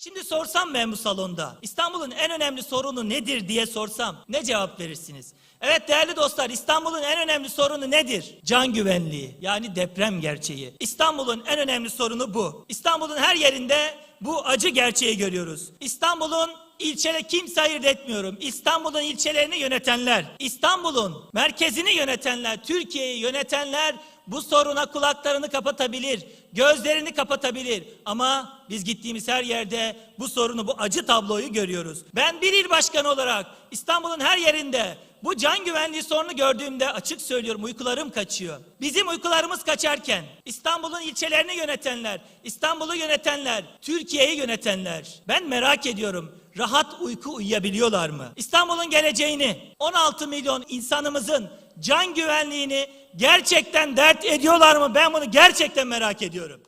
Şimdi sorsam ben bu salonda İstanbul'un en önemli sorunu nedir diye sorsam ne cevap verirsiniz? Evet değerli dostlar İstanbul'un en önemli sorunu nedir? Can güvenliği yani deprem gerçeği. İstanbul'un en önemli sorunu bu. İstanbul'un her yerinde bu acı gerçeği görüyoruz. İstanbul'un ilçele kimse ayırt etmiyorum. İstanbul'un ilçelerini yönetenler, İstanbul'un merkezini yönetenler, Türkiye'yi yönetenler bu soruna kulaklarını kapatabilir, gözlerini kapatabilir. Ama biz gittiğimiz her yerde bu sorunu, bu acı tabloyu görüyoruz. Ben bir il başkanı olarak İstanbul'un her yerinde bu can güvenliği sorunu gördüğümde açık söylüyorum uykularım kaçıyor. Bizim uykularımız kaçarken İstanbul'un ilçelerini yönetenler, İstanbul'u yönetenler, Türkiye'yi yönetenler ben merak ediyorum rahat uyku uyuyabiliyorlar mı? İstanbul'un geleceğini, 16 milyon insanımızın can güvenliğini gerçekten dert ediyorlar mı? Ben bunu gerçekten merak ediyorum.